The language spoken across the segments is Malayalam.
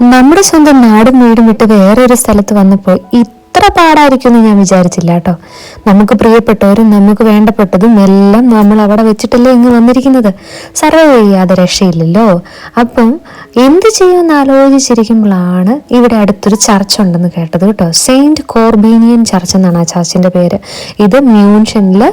നമ്മുടെ സ്വന്തം നാടും വീടും വിട്ട് വേറൊരു സ്ഥലത്ത് വന്നപ്പോൾ ഇത്ര പാടായിരിക്കും എന്ന് ഞാൻ വിചാരിച്ചില്ല കേട്ടോ. നമുക്ക് പ്രിയപ്പെട്ടവരും നമുക്ക് വേണ്ടപ്പെട്ടതും എല്ലാം നമ്മൾ അവിടെ വെച്ചിട്ടല്ലേ ഇങ്ങ് വന്നിരിക്കുന്നത്. സർവൈവ് ചെയ്യാതെ രക്ഷയില്ലല്ലോ. അപ്പം എന്ത് ചെയ്യുമെന്ന് ആലോചിച്ചിരിക്കുമ്പോഴാണ് ഇവിടെ അടുത്തൊരു ചർച്ച ഉണ്ടെന്ന് കേട്ടത് കേട്ടോ. സെയിന്റ് കോർബീനിയൻ ചർച്ച് എന്നാണ് ആ ചർച്ചിന്റെ പേര്. ഇത് മ്യൂൺഷനിൽ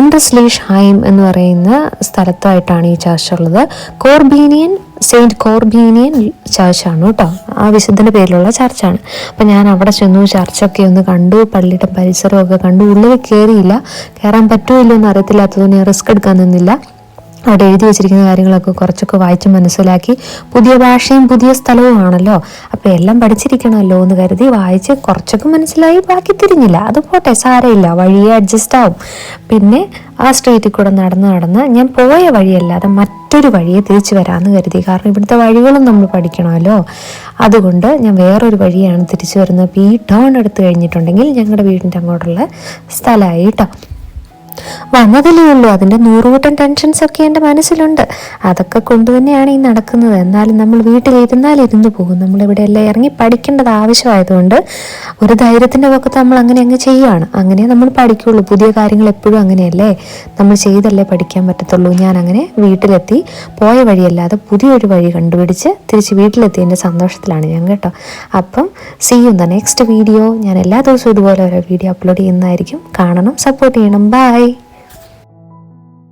ഉണ്ടസ്ലീഷ് ഹൈം എന്ന് പറയുന്ന സ്ഥലത്തായിട്ടാണ് ഈ ചർച്ച് ഉള്ളത്. കോർബീനിയൻ സെയിന്റ് കോർബീനിയൻ ചർച്ചാണ് കേട്ടോ. ആ വിശുദ്ധന്റെ പേരിലുള്ള ചർച്ചാണ്. അപ്പം ഞാൻ അവിടെ ചെന്നു ചർച്ചൊക്കെ ഒന്ന് കണ്ടു പള്ളിയുടെ പരിസരമൊക്കെ കണ്ടു. ഉള്ളിൽ കയറിയില്ല. കയറാൻ പറ്റുമല്ലോ എന്ന് അറിയത്തില്ലാത്തതുകൊണ്ട് ഞാൻ റിസ്ക് എടുക്കാൻ നിന്നില്ല. അവിടെ എഴുതി വെച്ചിരിക്കുന്ന കാര്യങ്ങളൊക്കെ കുറച്ചൊക്കെ വായിച്ച് മനസ്സിലാക്കി പുതിയ ഭാഷയും പുതിയ സ്ഥലവും ആണല്ലോ അപ്പോൾ എല്ലാം പഠിച്ചിരിക്കണമല്ലോ എന്ന് കരുതി വായിച്ച് കുറച്ചൊക്കെ മനസ്സിലായി ബാക്കി തിരിഞ്ഞില്ല. അത് പോട്ടെ സാരമില്ല. വഴിയെ അഡ്ജസ്റ്റ് ആവും. പിന്നെ ആ സ്ട്രീറ്റിൽ കൂടെ നടന്ന് നടന്ന് ഞാൻ പോയ വഴിയല്ലാതെ മറ്റൊരു വഴിയെ തിരിച്ചു വരാമെന്ന് കരുതി. കാരണം ഇവിടുത്തെ വഴികളും നമ്മൾ പഠിക്കണമല്ലോ. അതുകൊണ്ട് ഞാൻ വേറൊരു വഴിയാണ് തിരിച്ചു വരുന്നത്. അപ്പോൾ ഈ ടേൺ എടുത്തു കഴിഞ്ഞിട്ടുണ്ടെങ്കിൽ ഞങ്ങളുടെ വീടിന്റെ അങ്ങോട്ടുള്ള സ്ഥലമായി കേട്ടോ വന്നതല്ലേ ഉള്ളൂ. അതിന്റെ നൂറുകൂട്ടം ടെൻഷൻസ് ഒക്കെ എന്റെ മനസ്സിലുണ്ട്. അതൊക്കെ കൊണ്ടുതന്നെയാണ് ഈ നടക്കുന്നത്. എന്നാലും നമ്മൾ വീട്ടിലിരുന്നാൽ ഇരുന്ന് പോകും. നമ്മൾ ഇവിടെ എല്ലാം ഇറങ്ങി പഠിക്കേണ്ടത് ആവശ്യമായതുകൊണ്ട് ഒരു ധൈര്യത്തിന്റെ ഒക്കെ നമ്മൾ അങ്ങനെ അങ്ങ് ചെയ്യുകയാണ് അങ്ങനെ നമ്മൾ പഠിക്കുള്ളൂ. പുതിയ കാര്യങ്ങൾ എപ്പോഴും അങ്ങനെയല്ലേ? നമ്മൾ ചെയ്തല്ലേ പഠിക്കാൻ പറ്റത്തുള്ളൂ. ഞാൻ അങ്ങനെ വീട്ടിലെത്തി പോയ വഴിയല്ലാതെ പുതിയൊരു വഴി കണ്ടുപിടിച്ച് തിരിച്ച് വീട്ടിലെത്തിയതിന്റെ സന്തോഷത്തിലാണ് ഞാൻ കേട്ടോ. അപ്പം see you the next video ഞാൻ എല്ലാ ദിവസവും ഇതുപോലെ ഓരോ വീഡിയോ അപ്ലോഡ് ചെയ്യുന്നതായിരിക്കും. കാണണം സപ്പോർട്ട് ചെയ്യണം. ബൈ